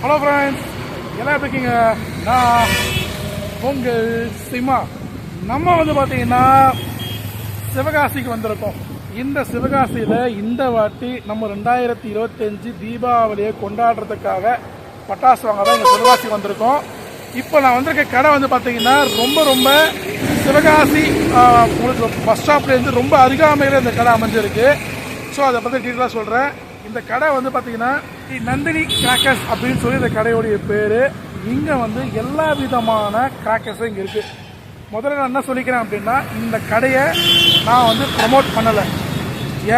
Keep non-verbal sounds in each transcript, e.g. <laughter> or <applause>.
Hello friends எல்லாம் எப்படி இருக்கீங்க? நான் பொங்கல் சிமா நம்ம வந்து பார்த்தீங்கன்னா சிவகாசிக்கு வந்திருக்கோம். இந்த சிவகாசியில் இந்த வாட்டி நம்ம ரெண்டாயிரத்தி இருபத்தஞ்சு தீபாவளியை கொண்டாடுறதுக்காக பட்டாசு வாங்க தான் இங்கே சிவகாசி வந்திருக்கோம். இப்போ நான் வந்திருக்க கடை வந்து பார்த்தீங்கன்னா ரொம்ப ரொம்ப சிவகாசி உங்களுக்கு பஸ் ஸ்டாப்லேருந்து ரொம்ப அருகாமையில் இந்த கடை அமைஞ்சிருக்கு. ஸோ அதை பற்றி டீட்டெயிலாக சொல்கிறேன் இந்த கடை வந்து பார்த்தீங்கன்னா தி நந்தினி கிராக்கர்ஸ் அப்படின்னு சொல்லி இந்த கடையோடைய பேர். இங்கே வந்து எல்லா விதமான கிராக்கர்ஸும் இங்கே இருக்குது முதல்ல நான் என்ன சொல்லிக்கிறேன் அப்படின்னா இந்த கடையை நான் வந்து ப்ரமோட் பண்ணலை.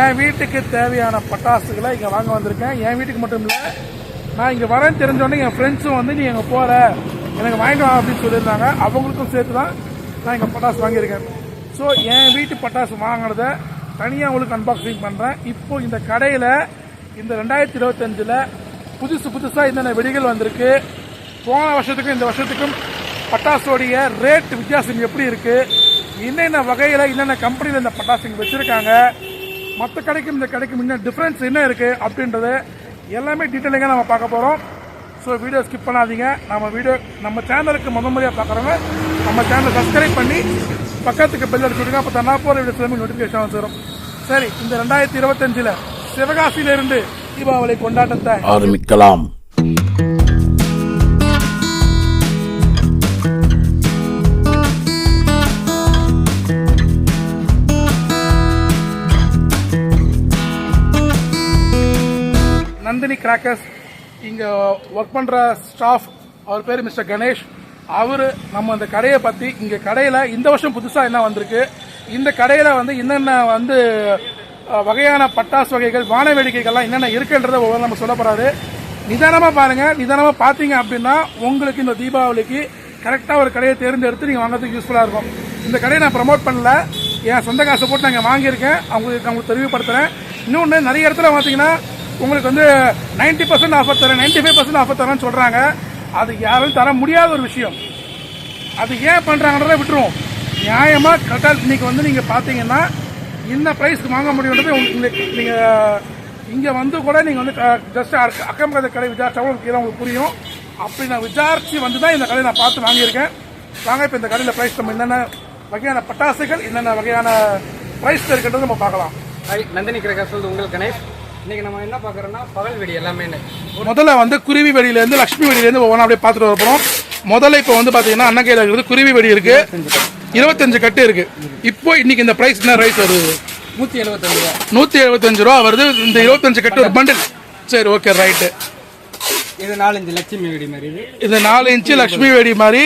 என் வீட்டுக்கு தேவையான பட்டாசுகளை இங்கே வாங்க வந்திருக்கேன். என் வீட்டுக்கு மட்டும் இல்லை நான் இங்கே வரேன்னு தெரிஞ்சோடனே என் ஃப்ரெண்ட்ஸும் வந்து நீ எங்கே போகிற எனக்கு வாங்கிட்டு வா அப்படின்னு சொல்லியிருந்தாங்க. அவங்களுக்கும் சேர்த்து தான் நான் இங்கே பட்டாசு வாங்கியிருக்கேன். ஸோ என் வீட்டு பட்டாசு வாங்கினதை தனியாக உங்களுக்கு அன்பாக்சிங் பண்ணுறேன் இப்போது இந்த கடையில் இந்த ரெண்டாயிரத்தி இருபத்தஞ்சில் புதுசு புதுசாக என்னென்ன வெடிகள் வந்திருக்கு? போன வருஷத்துக்கும் இந்த வருஷத்துக்கும் பட்டாசோடைய ரேட் வித்தியாசம் எப்படி இருக்குது என்னென்ன வகையில் என்னென்ன கம்பெனியில் இந்த பட்டாசு இங்கே வச்சுருக்காங்க? மற்ற கடைக்கும் இந்த கடைக்கும் என்ன டிஃப்ரென்ஸ் என்ன இருக்குது அப்படின்றது எல்லாமே டீட்டெயிலிங்காக நம்ம பார்க்க போகிறோம் ஸோ வீடியோ ஸ்கிப் பண்ணாதீங்க. நம்ம வீடியோ நம்ம சேனலுக்கு முத முறையாக பார்க்குறவங்க நம்ம சேனலை சப்ஸ்கிரைப் பண்ணி பக்கத்துக்கு பெல் அடிச்சு விடுங்க. அப்போ தன்னா போகிற வீடியோ நோட்டிஃபிகேஷன் வந்துடும் சரி இந்த ரெண்டாயிரத்தி இருபத்தஞ்சில் சிவகாசியிலிருந்து தீபாவளி கொண்டாட்டத்தை ஆரம்பிக்கலாம். நந்தினி கிராக்கர்ஸ் இங்கே ஒர்க் பண்ணுற ஸ்டாஃப் அவர் பேர் மிஸ்டர் கணேஷ். அவர் நம்ம அந்த கடையை பற்றி இங்கே கடையில் இந்த வருஷம் புதுசாக என்ன வந்திருக்கு இந்த கடையில் வந்து என்னென்ன வந்து வகையான பட்டாசு வகைகள் வான வேடிக்கைகள்லாம் என்னென்ன இருக்குன்றதை ஒவ்வொரு நம்ம சொல்ல போகிறாரு நிதானமாக பாருங்கள் நிதானமாக பார்த்தீங்க அப்படின்னா உங்களுக்கு இந்த தீபாவளிக்கு கரெக்டாக ஒரு கடையை தேர்ந்தெடுத்து நீங்கள் வாங்குறதுக்கு யூஸ்ஃபுல்லாக இருக்கும். இந்த கடையை நான் ப்ரமோட் பண்ணல. என் சொந்த காசை போட்டு நான் வாங்கியிருக்கேன். அவங்களுக்கு அவங்களுக்கு தெளிவுபடுத்துகிறேன் இன்னொன்று நிறைய இடத்துல பார்த்தீங்கன்னா உங்களுக்கு வந்து 90% பர்சன்ட் ஆஃபர் தரேன். நைன்டி ஃபைவ் பர்சன்ட் ஆஃபர் தரேன்னு சொல்கிறாங்க அது யாரும் தர முடியாத ஒரு விஷயம். அது ஏன் பண்ணுறாங்கன்றத விட்டுருவோம். நியாயமாக கரெக்டாக இன்னைக்கு வந்து நீங்கள் பார்த்தீங்கன்னா இந்த ப்ரைஸ்க்கு வாங்க முடியுன்றது உங்களுக்கு நீங்கள் இங்கே வந்து கூட நீங்கள் வந்து ஜஸ்ட் அக்கம் பக்கத்து கடை விசாரிச்சா கூட உங்களுக்கு உங்களுக்கு புரியும். அப்படி நான் விசாரித்து வந்து தான் இந்த கடையை நான் பார்த்து வாங்கியிருக்கேன். வாங்க இப்போ இந்த கடையில் ப்ரைஸ் நம்ம என்னென்ன வகையான பட்டாசுகள் என்னென்ன வகையான ப்ரைஸ் இருக்குன்றது நம்ம பார்க்கலாம். ஹாய் நந்தினி கிரகர் சொல்றது உங்கள் கணேஷ். இன்னைக்கு நம்ம என்ன பார்க்குறோன்னா பகல் வெடி எல்லாமே முதல்ல வந்து குருவி வெடியிலேருந்து லக்ஷ்மி வெடியிலேருந்து ஒவ்வொன்றா அப்படியே பார்த்துட்டு வர போகிறோம் முதல்ல இப்போ வந்து பார்த்தீங்கன்னா அண்ணன் கையில் இருக்கிறது குருவி வெடி இருக்கு. இருபத்தஞ்சு கட்டு இருக்கு. இப்போ இன்னைக்கு இந்த ப்ரைஸ் என்ன ரைஸ் வருது? நூற்றி எழுபத்தஞ்சு ரூபா நூற்றி எழுபத்தஞ்சு ரூபா வருது. இந்த இருபத்தஞ்சு கட்டு ஒரு பண்டில் சரி ஓகே ரைட்டு இது நாலஞ்சு லட்சுமி வெடி மாதிரி இது. நாலு இன்ச்சு லக்ஷ்மி வெடி மாதிரி.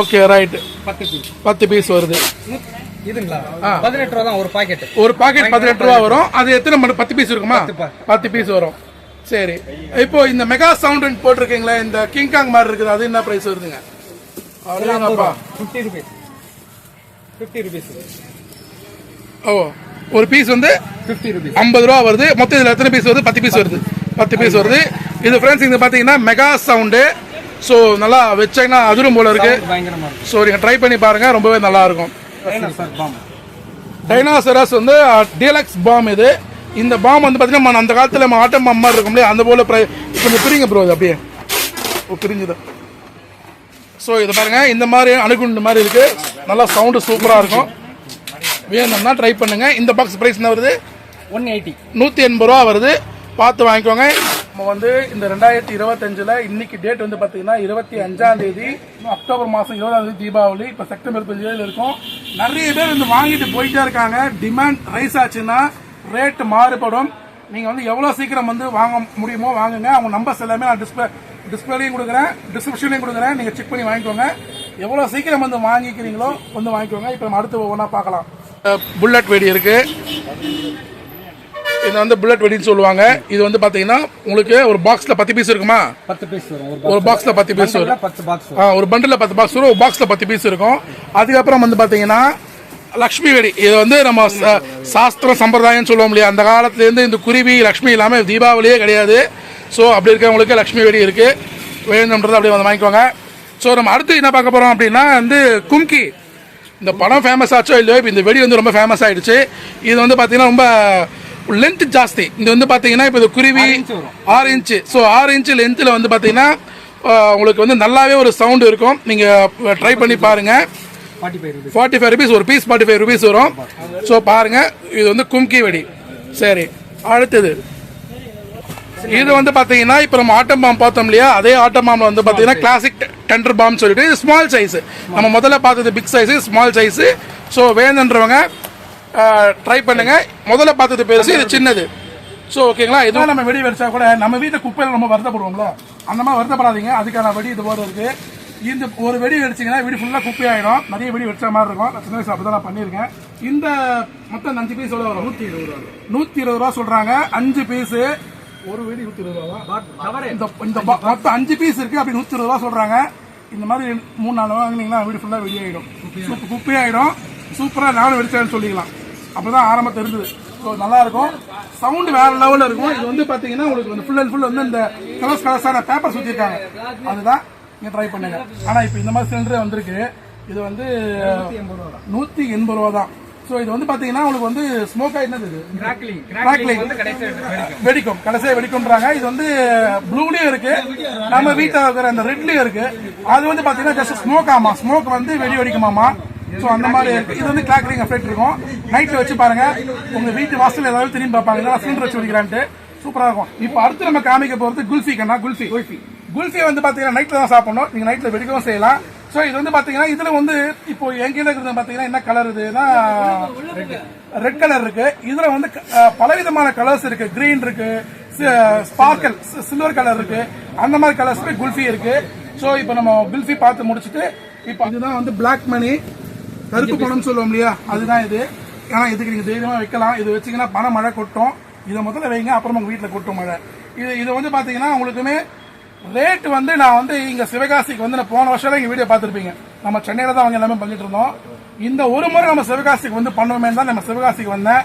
ஓகே ரைட்டு பத்து பீஸ் பத்து பீஸ் வருது. இதுங்களா? பதினெட்டு ரூபா தான் ஒரு பாக்கெட் ஒரு பாக்கெட் பதினெட்டு ரூபா வரும். அது எத்தனை மணி பத்து பீஸ் இருக்குமா. பத்து பீஸ் வரும். சரி. இப்போ இந்த மெகா சவுண்ட் போட்டிருக்கீங்களா இந்த கிங்காங் மாதிரி இருக்குது அது என்ன ப்ரைஸ் வருதுங்க? அவ்வளோதாங்கப்பா ஃபிஃப்டி ருபீஸ் ஃபிஃப்டி ருபீஸ் ஓ ஒரு பீஸ் வந்து ஃபிஃப்டி ருபீஸ் ஐம்பது ரூபா வருது. மொத்தம் இதில் எத்தனை பீஸ் வருது? பத்து பீஸ் வருது. பத்து பீஸ் வருது. இது ஃப்ரெண்ட்ஸ் இங்க பார்த்தீங்கன்னா மெகா சவுண்டு ஸோ நல்லா வச்சீங்கன்னா அதிரும் போல இருக்கு. ஸோ நீங்கள் ட்ரை பண்ணி பாருங்க. ரொம்பவே நல்லா இருக்கும். டைனாசரஸ் வந்து டீலக்ஸ் பாம் இது. இந்த பாம் வந்து பார்த்தீங்கன்னா நம்ம அந்த காலத்தில் நம்ம ஆட்டம் பாம் மாதிரி இருக்கும் இல்லையா? அந்த போல ப்ரை கொஞ்சம் பிரிங்க ப்ரோ இது அப்படியே. ஓ பிரிஞ்சுது. ஸோ இது பாருங்க. இந்த மாதிரி அணுகுண்டு மாதிரி இருக்கு. நல்லா சவுண்டு சூப்பராக இருக்கும். வேணும்னா ட்ரை பண்ணுங்க. இந்த பாக்ஸ் ப்ரைஸ் என்ன வருது? One eighty. நூற்றி எண்பது ரூபா வருது. பார்த்து வாங்கிக்கோங்க. நம்ம வந்து இந்த ரெண்டாயிரத்தி இருபத்தஞ்சில் இன்னைக்கு டேட் வந்து பார்த்தீங்கன்னா இருபத்தி அஞ்சாம் தேதி இன்னும் அக்டோபர் மாதம் இருபதாம் தேதி தீபாவளி. இப்போ செப்டம்பர் பதினேழு இருக்கும். நிறைய பேர் வந்து வாங்கிட்டு போயிட்டே இருக்காங்க. டிமாண்ட் ரைஸ் ஆச்சுன்னா ரேட் மாறுபடும். நீங்கள் வந்து எவ்வளோ சீக்கிரம் வந்து வாங்க முடியுமோ வாங்குங்க. அவங்க நம்பர்ஸ் எல்லாமே நான் டிஸ்பிளே டிஸ்பிளேலையும் கொடுக்குறேன் டிஸ்கிரிப்ஷன்லையும் கொடுக்குறேன். நீங்கள் செக் பண்ணி வாங்கிக்கோங்க. எவ்வளோ சீக்கிரம் வந்து வாங்கிக்கிறீங்களோ வந்து வாங்கிக்கோங்க. இப்போ நம்ம அடுத்து ஒவ்வொன்றா பார்க்கலாம். புல்லட் வெடி இருக்குது இது வந்து புல்லட் வெடின்னு சொல்லுவாங்க. இது வந்து பாத்தீங்கன்னா உங்களுக்கு ஒரு பாக்ஸ்ல பத்து பீஸ் இருக்குமா? பத்து பீஸ் ஒரு பாக்ஸ்ல பத்து பீஸ் வரும். ஆ, ஒரு பண்டில் பத்து பாக்ஸ் வரும். ஒரு பாக்ஸ்ல பத்து பீஸ் இருக்கும். அதுக்கப்புறம் வந்து பாத்தீங்கன்னா லக்ஷ்மி வெடி. இது வந்து நம்ம ச- சாஸ்திரம் சம்பிரதாயம் சொல்லுவோம் இல்லையா? அந்த காலத்துல இருந்து இந்த குருவி லக்ஷ்மி இல்லாம தீபாவளியே கிடையாது. ஸோ அப்படி இருக்கவங்களுக்கு லக்ஷ்மி வெடி இருக்கு. வேணும்ன்றது அப்படியே வந்து வாங்கிக்கோங்க. ஸோ நம்ம அடுத்து என்ன பார்க்க போறோம் அப்படின்னா வந்து கும்கி. இந்த படம் ஃபேமஸ் ஆச்சோ இல்லையோ இப்போ இந்த வெடி வந்து ரொம்ப ஃபேமஸ் ஆயிடுச்சு. இது வந்து பார்த்தீங்கன்னா ரொம்ப லென்த் ஜாஸ்தி. இது வந்து பார்த்தீங்கன்னா இப்போ இது குருவி ஆறு இன்ச்சு ஸோ ஆறு இன்ச்சு லென்த்தில் வந்து பார்த்தீங்கன்னா உங்களுக்கு வந்து நல்லாவே ஒரு சவுண்ட் இருக்கும். நீங்கள் ட்ரை பண்ணி பாருங்கள் ஃபார்ட்டி ஃபைவ் ருபீஸ் ஒரு பீஸ் ஃபார்ட்டி ஃபைவ் ருபீஸ் வரும் ஸோ பாருங்க. இது வந்து கும்கி வெடி. சரி. அடுத்தது. இது வந்து பாத்தீங்கன்னா இப்போ நம்ம ஆட்டம் பாம் பார்த்தோம் இல்லையா? அதே ஆட்டம் பாம்ல வந்து பாத்தீங்கன்னா கிளாசிக் டெண்டர் பாம் சொல்லிட்டு இது ஸ்மால் சைஸ் நம்ம முதல்ல பார்த்தது big size small size so வேணுன்றவங்க ட்ரை பண்ணுங்க. முதல்ல பார்த்தது பெருசு இது சின்னது. ஸோ ஓகேங்களா இதுவும் நம்ம வெடி வெடிச்சா கூட நம்ம வீட்டு குப்பையில் நம்ம வருத்தப்படுவோம்ல. அந்த மாதிரி வருத்தப்படாதீங்க. அதுக்கான வெடி இது போல இருக்கு. இந்த ஒரு வெடி வெடிச்சீங்கன்னா வெடி ஃபுல்லாக குப்பையாயிடும் நிறைய வெடி வெடிச்ச மாதிரி இருக்கும். நான் சின்ன வயசு அப்படி நான் பண்ணியிருக்கேன். இந்த மொத்தம் அஞ்சு பீஸ் எவ்வளோ வரும்? நூற்றி இருபது ரூபா நூற்றி இருபது ரூபா சொல்கிறாங்க அஞ்சு பீஸு ஒரு வெடி நூற்றி இருபது ரூபா இந்த இந்த மொத்தம் அஞ்சு பீஸ் இருக்கு அப்படி நூற்றி இருபது ரூபா சொல்கிறாங்க இந்த மாதிரி மூணு நாலு வாங்கினீங்கன்னா வீடு ஃபுல்லாக வெடி ஆகிடும் சூப்பர் குப்பையாயிடும். சூப்பராக நானும் வெடிச்சேன்னு சொல்லிக்கலாம். அப்பதான் ஆரம்பம் தெரிஞ்சது. ஸோ நல்லா இருக்கும் சவுண்ட் வேற லெவலில் இருக்கும். இது வந்து பார்த்தீங்கன்னா உங்களுக்கு வந்து ஃபுல் அண்ட் ஃபுல் வந்து இந்த கலர்ஸ் கலர்ஸான பேப்பர் சுற்றிருக்காங்க அதுதான். நீங்கள் ட்ரை பண்ணுங்க. ஆனால் இப்போ இந்த மாதிரி சிலிண்டரே வந்திருக்கு. இது வந்து நூற்றி எண்பது ரூபா தான் ஸோ இது வந்து பார்த்தீங்கன்னா உங்களுக்கு வந்து ஸ்மோக் ஆகிடுனது இது? கிராக்லிங். கிராக்லிங் வெடிக்கும். வெடிக்கும். கடைசியா வெடிக்கும்ன்றாங்க. இது வந்து ப்ளூலயும் இருக்கு. நம்ம வீட்டில் இருக்கிற அந்த ரெட்லயும் இருக்கு. அது வந்து பாத்தீங்கன்னா ஜஸ்ட் ஸ்மோக் ஆமா. ஸ்மோக் வந்து வெடி வெடிக்குமாமா. ஸோ அந்த மாதிரி இருக்கு. இது வந்து கிளாக்லிங் எஃபெக்ட் இருக்கும். நைட்ல வச்சு பாருங்க. உங்க வீட்டு வாசல் ஏதாவது திரும்பி பார்ப்பாங்க. இல்லைன்னா சிலிண்டர் வச்சு வெடிக்கிறான்ட்டு. சூப்பரா இருக்கும். இப்போ அடுத்து நம்ம காமிக்க போறது குல்ஃபி கண்ணா? குல்ஃபி. குல்ஃபி. குல்ஃபி வந்து பாத்தீங்கன்னா நைட்ல தான் சாப்பிடணும். நீங்க நைட்ல வெடிக்கவும் செய்யலாம். ஸோ இது வந்து பாத்தீங்கன்னா இதுல வந்து இப்போ என்கிட்ட இருக்கிறது பாத்தீங்கன்னா என்ன கலர் இதுன்னா ரெட் கலர் இருக்கு. இதுல வந்து பலவிதமான கலர்ஸ் இருக்கு. கிரீன் இருக்கு ஸ்பார்க்கல் சில்வர் கலர் இருக்கு. அந்த மாதிரி கலர்ஸ் குல்ஃபி இருக்கு. ஸோ இப்போ நம்ம குல்ஃபி பார்த்து முடிச்சுட்டு இப்போ இதுதான் வந்து பிளாக் மணி கருப்பு பணம் சொல்லுவோம் இல்லையா? அதுதான் இது. ஏன்னா இதுக்கு நீங்க தைரியமா வைக்கலாம். இது வச்சீங்கன்னா பணம் மழை கொட்டும். இதை முதல்ல வைங்க. அப்புறம் உங்க வீட்டில் கொட்டும் மழை. இது இது வந்து பாத்தீங்கன்னா உங்களுக்குமே ரேட் வந்து நான் வந்து இங்கே சிவகாசிக்கு வந்து நான் போன வருஷம் இங்கே வீடியோ பார்த்துருப்பீங்க. நம்ம சென்னையில் தான் அவங்க எல்லாமே பண்ணிட்டு இருந்தோம். இந்த ஒரு முறை நம்ம சிவகாசிக்கு வந்து பண்ணுவோமே தான் நம்ம சிவகாசிக்கு வந்தேன்.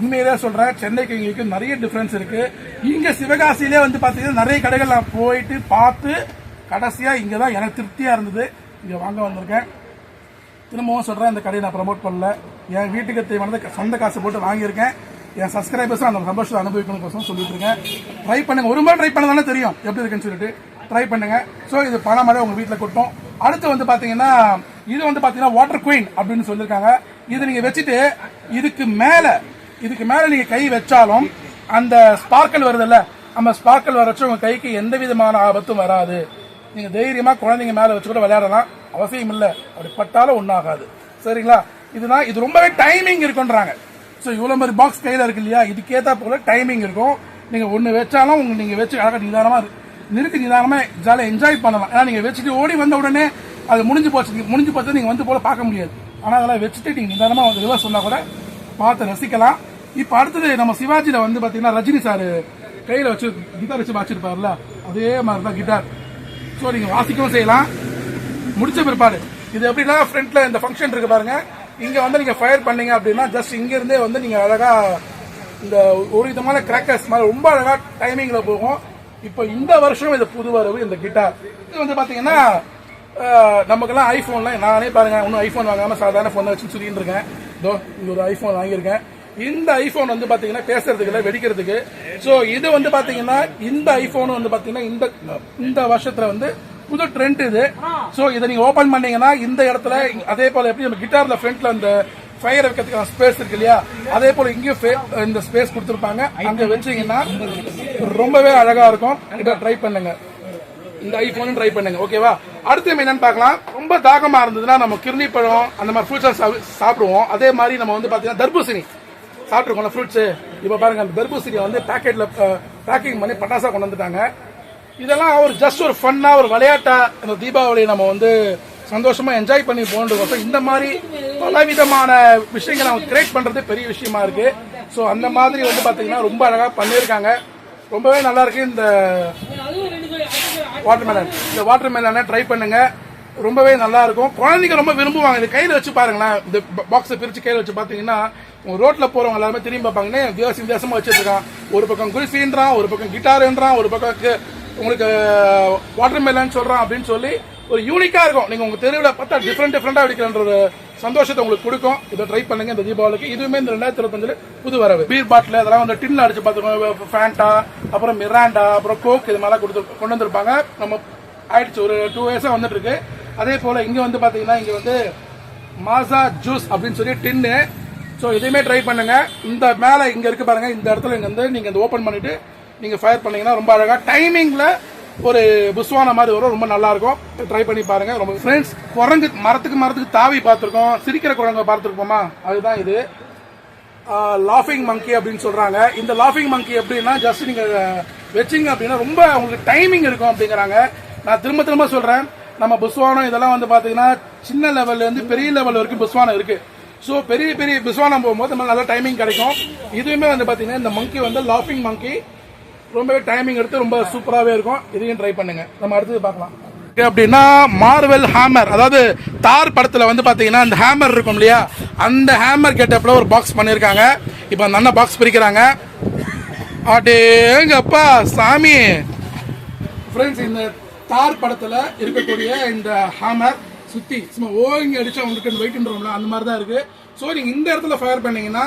உண்மையிலே சொல்கிறேன் சென்னைக்கு இங்கேயும் நிறைய டிஃப்ரென்ஸ் இருக்குது இங்கே சிவகாசியிலே வந்து பார்த்தீங்கன்னா நிறைய கடைகள் நான் போயிட்டு பார்த்து கடைசியாக இங்கே தான் எனக்கு திருப்தியாக இருந்தது. இங்கே வாங்க வந்திருக்கேன். திரும்பவும் சொல்கிறேன் இந்த கடையை நான் ப்ரமோட் பண்ணல. என் வீட்டுக்கு தேவையானது சொந்த காசு போட்டு வாங்கியிருக்கேன். என் சப்ஸ்கிரைபர்ஸ் அந்த சந்தோஷத்தை அனுபவிக்கணும் சொல்லிட்டு இருக்கேன் ட்ரை பண்ணுங்க. ஒரு முறை ட்ரை பண்ணதானே தெரியும். எப்படி இருக்குன்னு சொல்லிட்டு ட்ரை பண்ணுங்க. ஸோ இது பணமழை உங்க வீட்டில் கொட்டும். அடுத்து வந்து பாத்தீங்கன்னா இது வந்து பாத்தீங்கன்னா வாட்டர் குயின் அப்படின்னு சொல்லியிருக்காங்க இது நீங்க வச்சுட்டு இதுக்கு மேல இதுக்கு மேல நீங்க கை வச்சாலும் அந்த ஸ்பார்க்கல் வருதுல்ல அந்த ஸ்பார்க்கல் வரச்சு உங்க கைக்கு எந்த விதமான ஆபத்தும் வராது. நீங்க தைரியமா குழந்தைங்க மேல வச்சு கூட விளையாடலாம். அவசியம் இல்லை. அப்படி பட்டாலும் ஒன்றாகாது சரிங்களா? இதுதான் இது ரொம்பவே டைமிங் இருக்குன்றாங்க. ஸோ இவ்வளோ மாதிரி பாக்ஸ் கையில் இருக்கு இல்லையா? இதுக்கேற்றா போல டைமிங் இருக்கும். நீங்கள் ஒன்று வச்சாலும் உங்கள் நீங்கள் வச்சு அழகாக நிதானமாக நிறுத்தி நிதானமாக ஜாலியாக என்ஜாய் பண்ணலாம். ஏன்னா நீங்கள் வச்சுட்டு ஓடி வந்த உடனே அது முடிஞ்சு போச்சு. முடிஞ்சு போச்சு நீங்கள் வந்து போல பார்க்க முடியாது. ஆனால் அதெல்லாம் வச்சுட்டு நீங்கள் நிதானமாக வந்து ரிவர்ஸ் சொன்னால் கூட பார்த்து ரசிக்கலாம். இப்போ அடுத்தது நம்ம சிவாஜியில் வந்து பார்த்தீங்கன்னா ரஜினி சார் கையில் வச்சு கிட்டார் வச்சு வாச்சிருப்பார்ல அதே மாதிரி தான் கிட்டார் ஸோ நீங்கள் வாசிக்கவும் செய்யலாம். முடிச்ச பிற்பாடு. இது எப்படின்னா ஃப்ரண்ட்ல இந்த ஃபங்க்ஷன் இருக்கு பாருங்க. இங்க வந்து நீங்க ஃபயர் பண்ணீங்க அப்படின்னா ஜஸ்ட் இங்க இருந்தே வந்து நீங்க அழகா இந்த ஒரு விதமான கிராக்கர்ஸ் மாதிரி ரொம்ப அழகா டைமிங்ல போகும். இப்போ இந்த வருஷம் இது புது வரவு இந்த கிட்டார் இது வந்து பாத்தீங்கன்னா நமக்கெல்லாம் ஐபோன்லாம் நானே பாருங்க இன்னும் ஐபோன் வாங்காம சாதாரண ஃபோனை வச்சு சொல்லிட்டு இருக்கேன். இதோ இங்க ஒரு ஐபோன் வாங்கியிருக்கேன். இந்த ஐபோன் வந்து பாத்தீங்கன்னா பேசுறதுக்கு இல்லை வெடிக்கிறதுக்கு. ஸோ இது வந்து பாத்தீங்கன்னா இந்த ஐபோன் வந்து பாத்தீங்கன்னா இந்த இந்த வருஷத்துல வந்து புது ட்ரெண்ட் இது. சோ இதை நீங்க ஓபன் பண்ணீங்கன்னா இந்த இடத்துல அதே போல எப்படி நம்ம கிட்டார்ல ஃப்ரண்ட்ல அந்த ஃபயர் வைக்கிறதுக்கான ஸ்பேஸ் இருக்கு இல்லையா? அதே போல இங்கேயும் இந்த ஸ்பேஸ் கொடுத்துருப்பாங்க. அங்க வச்சீங்கன்னா ரொம்பவே அழகா இருக்கும். இதை ட்ரை பண்ணுங்க. இந்த ஐபோனும் ட்ரை பண்ணுங்க. ஓகேவா அடுத்து என்னன்னு பார்க்கலாம். ரொம்ப தாகமா இருந்ததுன்னா நம்ம கிருணி பழம் அந்த மாதிரி ஃப்ரூட்ஸ் சாப்பிடுவோம். அதே மாதிரி நம்ம வந்து பாத்தீங்கன்னா தர்பூசணி. சாப்பிட்டுருக்கோம்ல ஃப்ரூட்ஸ் இப்போ பாருங்க அந்த தர்பூசணியை வந்து பேக்கெட்ல பேக்கிங் பண்ணி பட்டாசா கொண்டு வந்துட்டாங்க. இதெல்லாம் ஒரு ஜஸ்ட் ஒரு ஃபன்னாக ஒரு விளையாட்டா இந்த தீபாவளியை நம்ம வந்து சந்தோஷமாக என்ஜாய் பண்ணி போகணும் இந்த மாதிரி பல விதமான விஷயங்களை அவங்க கிரியேட் பண்ணுறது பெரிய விஷயமா இருக்குது ஸோ அந்த மாதிரி வந்து பார்த்தீங்கன்னா ரொம்ப அழகாக பண்ணியிருக்காங்க. ரொம்பவே நல்லா இருக்கு இந்த வாட்டர்மெலன் இந்த வாட்டர்மெலனை ட்ரை பண்ணுங்க. ரொம்பவே நல்லா இருக்கும். குழந்தைங்க ரொம்ப விரும்புவாங்க. இது கையில் வச்சு பாருங்களேன். இந்த பாக்ஸை பிரித்து கையில் வச்சு பார்த்தீங்கன்னா உங்கள் ரோட்டில் போகிறவங்க எல்லாருமே திரும்பி பார்ப்பாங்கன்னா வித்தியாசம் வித்தியாசமாக வச்சுருக்கான் ஒரு பக்கம் குல்ஃபின்றான் ஒரு பக்கம் கிட்டாருன்றான் ஒரு பக்கம் உங்களுக்கு uh, உங்களுக்கு வாட்டர்மெலன் சொல்றான் அப்படின்னு சொல்லி ஒரு யூனிக்கா இருக்கும். நீங்க உங்க தெருவில் பார்த்தா டிஃப்ரெண்ட் டிஃப்ரெண்டா வெடிக்கிறன்ற ஒரு சந்தோஷத்தை உங்களுக்கு கொடுக்கும். இதை ட்ரை பண்ணுங்க இந்த தீபாவளிக்கு. இதுவுமே இந்த ரெண்டாயிரத்தி இருபத்தஞ்சில் புது வரவு. பீர் பாட்டில் அதெல்லாம் வந்து டின்ல அடிச்சு பார்த்துக்கோங்க. ஃபேண்டா அப்புறம் மிராண்டா அப்புறம் கோக் இது மாதிரிலாம் கொடுத்து கொண்டு வந்திருப்பாங்க. நம்ம ஆயிடுச்சு ஒரு டூ இயர்ஸாக வந்துட்டு இருக்கு. அதே போல இங்க வந்து பாத்தீங்கன்னா இங்க வந்து மாசா ஜூஸ் அப்படின்னு சொல்லி டின்னு ஸோ இதையுமே ட்ரை பண்ணுங்க. இந்த மேலே இங்க இருக்கு பாருங்க. இந்த இடத்துல இங்க வந்து நீங்க இந்த ஓப்பன் பண்ணிட்டு நீங்கள் ஃபயர் பண்ணீங்கன்னா ரொம்ப அழகாக டைமிங்கில் ஒரு புஸ்வான மாதிரி வரும். ரொம்ப நல்லா இருக்கும் ட்ரை பண்ணி பாருங்க. ரொம்ப ஃப்ரெண்ட்ஸ் குரங்கு மரத்துக்கு மரத்துக்கு தாவி பார்த்துருக்கோம். சிரிக்கிற குரங்கை பார்த்துருப்போமா? அதுதான் இது. லாஃபிங் மங்கி அப்படின்னு சொல்கிறாங்க இந்த லாஃபிங் மங்கி எப்படின்னா ஜஸ்ட் நீங்கள் வச்சீங்க அப்படின்னா ரொம்ப உங்களுக்கு டைமிங் இருக்கும் அப்படிங்கிறாங்க. நான் திரும்ப திரும்ப சொல்கிறேன் நம்ம புஸ்வானம் இதெல்லாம் வந்து பார்த்தீங்கன்னா சின்ன லெவல்லேருந்து பெரிய லெவல் வரைக்கும் புஸ்வானம் இருக்குது ஸோ பெரிய பெரிய புஸ்வானம் போகும்போது நம்ம நல்ல டைமிங் கிடைக்கும். இதுவுமே வந்து பார்த்தீங்கன்னா இந்த மங்கி வந்து லாஃபிங் மங்கி ரொம்பவே டைமிங் எடுத்து ரொம்ப சூப்பராகவே இருக்கும். இதையும் ட்ரை பண்ணுங்க. நம்ம அடுத்தது பார்க்கலாம். அப்படின்னா மார்வெல் ஹேமர் அதாவது தார் படத்தில் வந்து பார்த்தீங்கன்னா அந்த ஹேமர் இருக்கும் இல்லையா? அந்த ஹேமர் கேட்டப்பில் ஒரு பாக்ஸ் பண்ணியிருக்காங்க இப்போ அந்த அண்ணன் பாக்ஸ் பிரிக்கிறாங்க. அடேங்கப்பா சாமி? ஃப்ரெண்ட்ஸ் இந்த தார் படத்தில் இருக்கக்கூடிய இந்த ஹேமர் சுற்றி சும்மா ஓங்கி அடித்தா உங்களுக்கு வெயிட்ன்றோம்ல அந்த மாதிரி தான் இருக்குது ஸோ நீங்கள் இந்த இடத்துல ஃபயர் பண்ணிங்கன்னா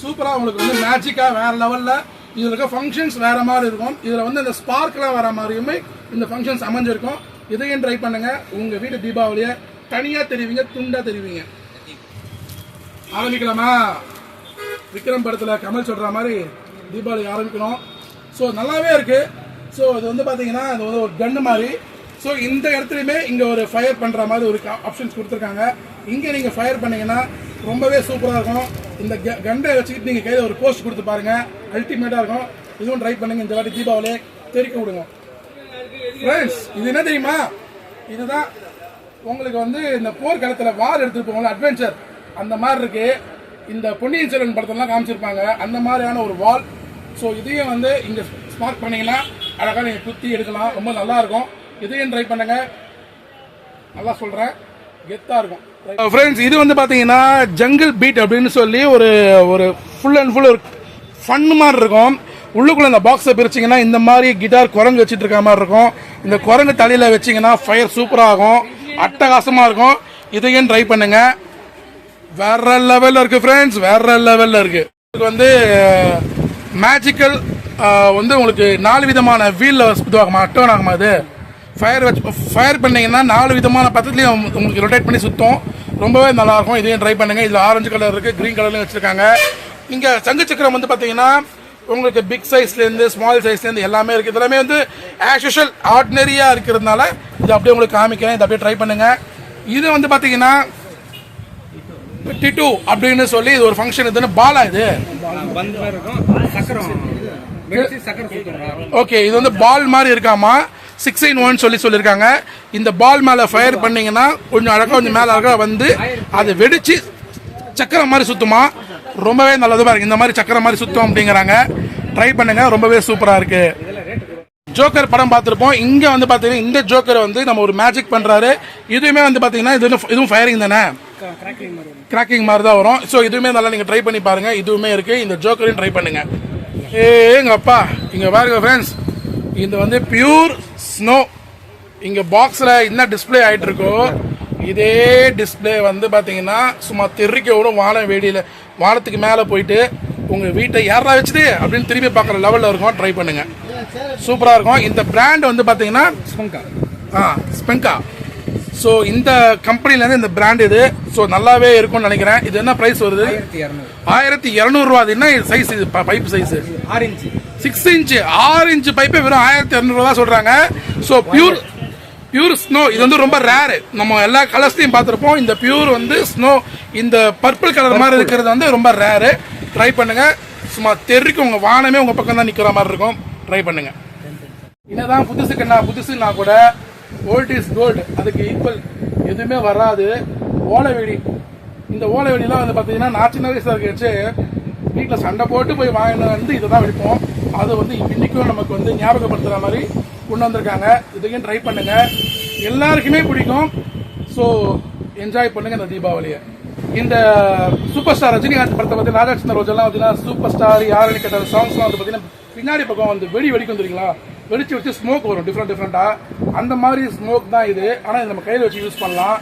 சூப்பராக உங்களுக்கு வந்து மேஜிக்காக வேறு லெவலில் இதில் இருக்க ஃபங்க்ஷன்ஸ் வேறு மாதிரி இருக்கும். இதில் வந்து இந்த ஸ்பார்க்லாம் வர மாதிரியுமே இந்த ஃபங்க்ஷன்ஸ் அமைஞ்சிருக்கும். இதையும் ட்ரை பண்ணுங்கள் உங்கள் வீட்டு தீபாவளியை தனியாக தெரிவிங்க துண்டாக தெரிவிங்க. ஆரம்பிக்கலாமா? விக்ரம் படத்தில் கமல் சொல்கிற மாதிரி தீபாவளி ஆரம்பிக்கணும். ஸோ நல்லாவே இருக்குது ஸோ இது வந்து பார்த்தீங்கன்னா இது வந்து ஒரு கன்னு மாதிரி. ஸோ இந்த இடத்துலையுமே இங்கே ஒரு ஃபயர் பண்ணுற மாதிரி ஒரு ஆப்ஷன்ஸ் கொடுத்துருக்காங்க. இங்கே நீங்கள் ஃபயர் பண்ணீங்கன்னா ரொம்பவே சூப்பராக இருக்கும். இந்த கண்டை வச்சுக்கிட்டு நீங்கள் கையில் ஒரு போஸ்ட் கொடுத்து பாருங்க. அல்டிமேட்டாக இருக்கும். இதுவும் ட்ரை பண்ணுங்க. இந்த வாட்டி தீபாவளி தெரிக்க விடுங்க. ஃப்ரெண்ட்ஸ் இது என்ன தெரியுமா? இதுதான் உங்களுக்கு வந்து இந்த போர்க்களத்தில் வார் எடுத்துகிட்டு போவாங்க அட்வென்ச்சர் அந்த மாதிரி இருக்குது இந்த பொன்னியின் செல்வன் படத்தெல்லாம் காமிச்சிருப்பாங்க. அந்த மாதிரியான ஒரு வால் ஸோ இதையும் வந்து இங்கே ஸ்மார்ட் பண்ணிங்கன்னா அழகாக நீங்கள் குத்தி எடுக்கலாம். ரொம்ப நல்லாயிருக்கும் இதையும் ட்ரை பண்ணுங்க. நல்லா சொல்றேன். கெத்தா இருக்கும். Uh, ஃப்ரெண்ட்ஸ் இது வந்து பார்த்தீங்கன்னா ஜங்கிள் பீட் அப்படின்னு சொல்லி ஒரு ஒரு ஃபுல் அண்ட் ஃபுல் ஒரு ஃபன் மாதிரி இருக்கும். உள்ளுக்குள்ளே இந்த பாக்ஸை பிரிச்சிங்கன்னா இந்த மாதிரி கிட்டார் குரங்கு வச்சுட்டு இருக்க மாதிரி இருக்கும். இந்த குரங்கு தலையில் வச்சீங்கன்னா ஃபயர் சூப்பராக ஆகும். அட்டகாசமாக இருக்கும். இதையும் ட்ரை பண்ணுங்கள் வேற லெவலில் இருக்குது ஃப்ரெண்ட்ஸ் வேற லெவலில் இருக்குது இதுக்கு வந்து uh, மேஜிக்கல் uh, வந்து உங்களுக்கு நாலு விதமான வீலில் இதுவாகுமா டேர்ன் ஆகுமா அது ஃபயர் வச்சு ஃபயர் பண்ணீங்கன்னா நாலு விதமான பக்கத்துலையும் உங்களுக்கு ரொட்டேட் பண்ணி சுத்தும். ரொம்பவே நல்லா இருக்கும் இதையும் ட்ரை பண்ணுங்க. இதுல ஆரஞ்சு கலர் இருக்கு கிரீன் கலர்லயும் வச்சிருக்காங்க. இங்க சங்கு சக்கரம் வந்து பாத்தீங்கன்னா உங்களுக்கு பிக் சைஸ்ல இருந்து ஸ்மால் சைஸ்ல இருந்து எல்லாமே இருக்கு. இதெல்லாமே வந்து ஆஸ் யூஷுவல் ஆர்டினரியா இருக்கிறதுனால இது அப்படியே உங்களுக்கு காமிக்கிறேன். இதை அப்படியே ட்ரை பண்ணுங்க. இது வந்து பாத்தீங்கன்னா டிட்டு அப்படின்னு சொல்லி இது ஒரு ஃபங்க்ஷன் இதுன்னு பாலா இது? ஓகே இது வந்து பால் மாதிரி இருக்காமா? சிக்ஸ் இன் ஒன் சொல்லி சொல்லியிருக்காங்க. இந்த பால் மேலே ஃபயர் பண்ணிங்கன்னா கொஞ்சம் அழகாக கொஞ்சம் மேலே அழகாக வந்து அது வெடித்து சக்கரம் மாதிரி சுற்றுமா ரொம்பவே நல்லது இருக்குது இந்த மாதிரி சக்கரம் மாதிரி சுத்தம் அப்படிங்கிறாங்க. ட்ரை பண்ணுங்க. ரொம்பவே சூப்பராக இருக்கு. ஜோக்கர் படம் பார்த்துருப்போம். இங்கே வந்து பார்த்தீங்கன்னா இந்த ஜோக்கர் வந்து நம்ம ஒரு மேஜிக் பண்ணுறாரு இதுவுமே வந்து பார்த்தீங்கன்னா இது வந்து- இதுவும் ஃபயரிங் தானே? கிராக்கிங் மாதிரி தான் வரும். ஸோ இதுவுமே நல்லா நீங்கள் ட்ரை பண்ணி பாருங்கள் இதுவுமே இருக்குது இந்த ஜோக்கரையும் ட்ரை பண்ணுங்க. ஏ எங்கள் அப்பா. இங்கே பாருங்க ஃப்ரெண்ட்ஸ் இது வந்து பியூர் ஸ்னோ இங்க பாக்ஸ்ல என்ன டிஸ்ப்ளே ஆயிட்டு இருக்கோ இதே டிஸ்ப்ளே வந்து பாத்தீங்கன்னா சும்மா தெறிக்க விடும் வானம் வேடியில வானத்துக்கு மேல போயிட்டு உங்க வீட்டை யாரா வச்சுது அப்படின்னு திரும்பி பார்க்குற லெவல்ல இருக்கும் ட்ரை பண்ணுங்க. சூப்பரா இருக்கும். இந்த பிராண்ட் வந்து பாத்தீங்கன்னா ஸ்பங்கா ஆ ஸ்பெங்கா ஸோ இந்த கம்பெனிலேருந்து இந்த பிராண்ட் இது. ஸோ நல்லாவே இருக்கும்னு நினைக்கிறேன். இது என்ன ப்ரைஸ் வருது? ஆயிரத்தி இரநூறுவா அது என்ன சைஸ் இது? பைப் சைஸ் ஆறு இன்ச்சு. சிக்ஸ் இன்ச்சு ஆறு இன்ச்சு பைப்பே வெறும் ஆயிரத்தி இரநூறுவா சொல்றாங்க. ஸோ பியூர் பியூர் ஸ்னோ இது வந்து ரொம்ப ரேரு நம்ம எல்லா கலர்ஸ்லையும் பார்த்துருப்போம். இந்த பியூர் வந்து ஸ்னோ இந்த பர்பிள் கலர் மாதிரி இருக்கிறது வந்து ரொம்ப ரேரு ட்ரை பண்ணுங்க. சும்மா தெருக்கு உங்க வானமே உங்க பக்கம் தான் நிக்கிற மாதிரி இருக்கும். ட்ரை பண்ணுங்க. என்னதான் புதுசுக்குன்னா புதுசுன்னா கூட ஓல்ட் இஸ் கோல்டு அதுக்கு ஈக்குவல் எதுவுமே வராது. ஓலை வெடி. இந்த ஓலை வெடிலாம் வந்து பார்த்தீங்கன்னா நான் சின்ன வயசுல இருக்கச்சு வீட்டில் சண்டை போட்டு போய் வாங்கினது வந்து இதை தான் வெடிப்போம். அது வந்து இன்றைக்கும் நமக்கு வந்து ஞாபகப்படுத்துகிற மாதிரி கொண்டு வந்திருக்காங்க. இதையும் ட்ரை பண்ணுங்கள் எல்லாருக்குமே பிடிக்கும். ஸோ என்ஜாய் பண்ணுங்கள் இந்த தீபாவளியை. இந்த சூப்பர் ஸ்டார் ரஜினிகாந்த் படத்தை பற்றி ராஜாச்சந்திர ரோஜெல்லாம் பார்த்தீங்கன்னா சூப்பர் ஸ்டார் யாருன்னு கேட்ட சாங்ஸ்லாம் வந்து பார்த்தீங்கன்னா பின்னாடி பக்கம் வந்து வெடி வெடிக்கும் தெரியுங்களா? வெடிச்சு வச்சு ஸ்மோக் வரும் டிஃப்ரெண்ட் டிஃப்ரெண்ட்டாக அந்த மாதிரி ஸ்மோக் தான் இது. ஆனால் இது நம்ம கையில் வச்சு யூஸ் பண்ணலாம்.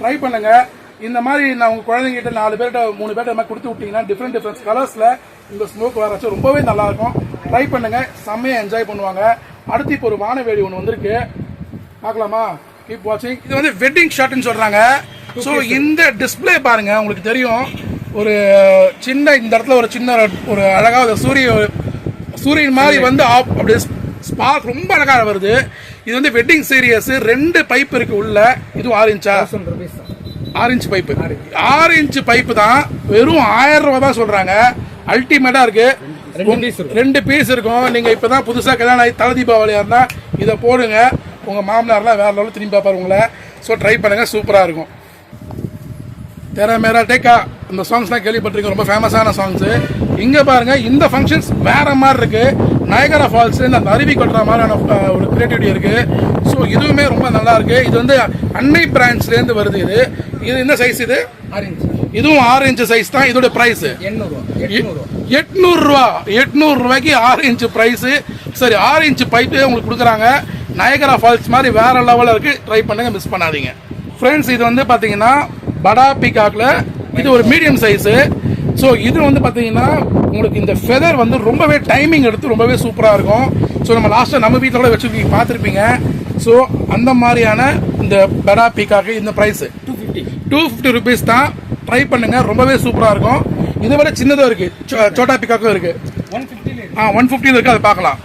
ட்ரை பண்ணுங்கள் இந்த மாதிரி நான் உங்க குழந்தைங்கிட்ட நாலு பேர்கிட்ட மூணு பேர்கிட்ட மாதிரி கொடுத்து விட்டீங்கன்னா டிஃப்ரெண்ட் டிஃப்ரெண்ட் கலர்ஸ்ல இந்த ஸ்மோக் வரச்சு. ரொம்பவே நல்லா இருக்கும். ட்ரை பண்ணுங்க. செம்மையா என்ஜாய் பண்ணுவாங்க. அடுத்து இப்போ ஒரு வானவேடி ஒன்று வந்திருக்கு. பார்க்கலாமா? கீப் வாட்சிங் இது வந்து வெட்டிங் ஷர்ட்னு சொல்றாங்க. ஸோ இந்த டிஸ்ப்ளே பாருங்க. உங்களுக்கு தெரியும். ஒரு சின்ன இந்த இடத்துல ஒரு சின்ன ஒரு அழகா ஒரு சூரிய சூரியன் மாதிரி வந்து ஆப் அப்படியே ஸ்பார்க் ரொம்ப அழகா வருது. இது வந்து வெட்டிங் சீரியஸ் ரெண்டு பைப் இருக்கு உள்ள. இது ஆறு இன்ச்சா ஆறு இன்ச் பைப்பு ஆறு இன்ச் பைப்பு தான் வெறும் ஆயிரம் ரூபாய் தான் சொல்றாங்க. அல்டிமேட்டா இருக்கு. ரெண்டு பீஸ் இருக்கும். நீங்க இப்பதான் புதுசா கல்யாணம் ஆகி தலை தீபாவளியா இருந்தா இதை போடுங்க. உங்க மாமனார்லாம் வேற லெவலில் திரும்பி பார்ப்பாரு உங்களை. ஸோ ட்ரை பண்ணுங்க. சூப்பரா இருக்கும். தெர மேரா டேக்கா. இந்த சாங்ஸ்லாம் கேள்விப்பட்டிருக்கேன் ரொம்ப ஃபேமஸான சாங்ஸ் இங்க பாருங்க. இந்த ஃபங்க்ஷன்ஸ் வேற மாதிரி இருக்கு. நயகரா ஃபால்ஸ் இந்த அருவி கொட்டுற மாதிரியான ஒரு கிரியேட்டிவிட்டி இருக்கு. ஸோ இதுவுமே ரொம்ப நல்லா இருக்கு. இது வந்து அன்னை பிரான்ச்ல இருந்து வருது இது. இது இந்த சைஸ் இது? ஆரஞ்சு இதுவும் ஆறு இன்ச் சைஸ் தான் இதோட பிரைஸ் எண்ணூறுவா எட்நூறுவா. எட்நூறு ரூபா எட்நூறு ரூபாய்க்கு ஆறு இன்ச் பிரைஸ் சரி ஆறு இன்ச் பைப்பு உங்களுக்கு கொடுக்குறாங்க. நயகரா ஃபால்ஸ் மாதிரி வேற லெவலில் இருக்கு. ட்ரை பண்ணுங்க மிஸ் பண்ணாதீங்க. ஃப்ரெண்ட்ஸ் இது வந்து பாத்தீங்கன்னா படா பீகாக்ல இது ஒரு மீடியம் சைஸ் ஸோ இது வந்து பாத்தீங்கன்னா உங்களுக்கு இந்த ஃபெதர் வந்து ரொம்பவே டைமிங் எடுத்து ரொம்பவே சூப்பரா இருக்கும். ஸோ நம்ம லாஸ்ட்டாக நம்ம வீட்டில் கூட வச்சு பார்த்துருப்பீங்க. ஸோ அந்த மாதிரியான இந்த படா பீகாக்கு இந்த ப்ரைஸ் டூ ஃபிஃப்டி ருபீஸ் தான் ட்ரை பண்ணுங்க. ரொம்பவே சூப்பரா இருக்கும். இதை விட சின்னதும் இருக்கு. சோ- சோட்டா பிக்காக்கும் இருக்கு. ஒன் ஆ ஒன் ஃபிஃப்டி இருக்கு. அதை பார்க்கலாம்.